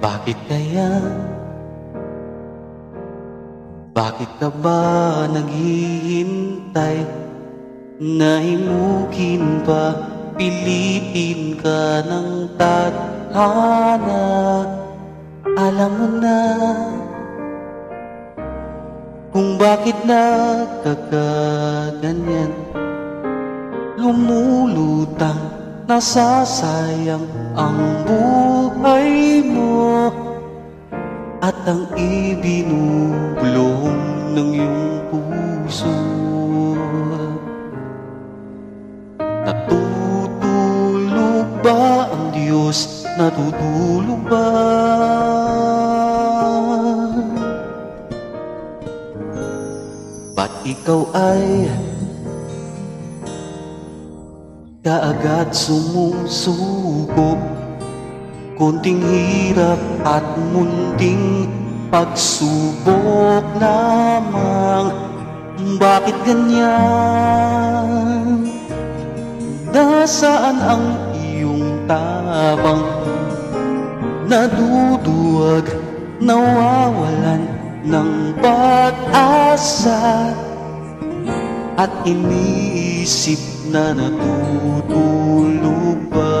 Bakit kaya? Bakit ka ba naghihintay? Nahimukin pa, pilitin ka ng tadhana Alam mo na kung bakit nagkakaganyan Lumulutang, nasasayang ang buhay mo ang ibinulong ng iyong puso Natutulog ba ang Diyos? Natutulog ba? Ba't ikaw ay kaagad sumusuko? Kunting hirap at munting pagsubok lamang Bakit ganyan? Nasaan ang iyong tabang? Naduduwag, nawawalan ng pag-asa At iniisip na natutulog ba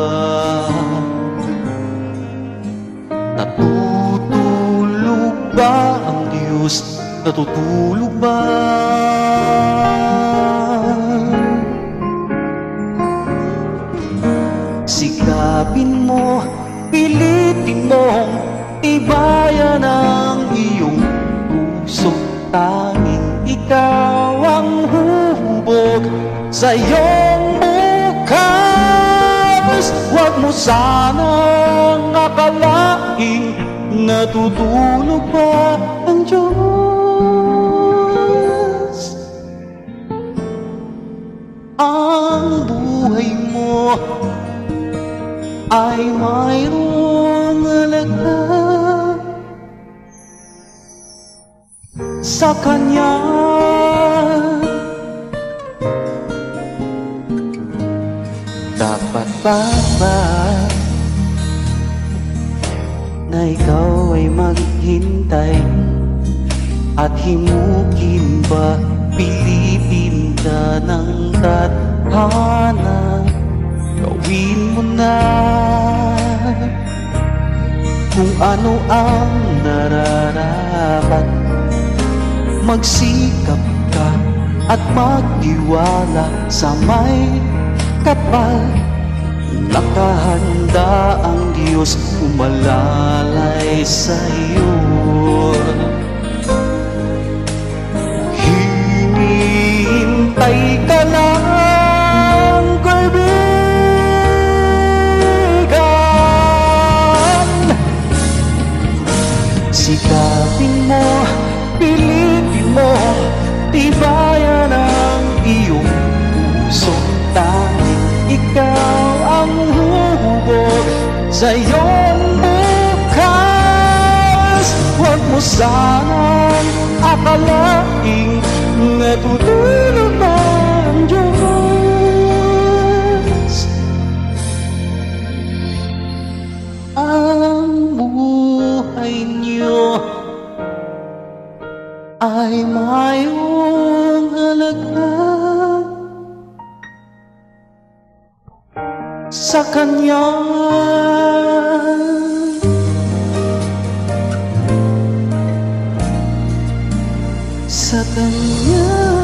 Natutulog ba? Sikapin mo, pilitin mong Ibayan ang iyong puso. Tanging ikaw ang hubog sa iyong bukas. Huwag mo sanang akalaing Natutulog pa ang Diyos ay mayroong alaga sa Kanya. Dapat ba ba na ikaw ay maghintay at himukin ba pilitin ka ng Gawin mo na kung ano ang nararapat. Magsikap ka at magtiwala sa may kapal. Nakahanda ang Diyos umalalay sa iyo puso Tanging ikaw ang hubog sa iyong bukas. Huwag mo sanang akalaing natutulog na ang Diyos. Ang buhay niyo ay mayroong sa Kanya. Sa Kanya.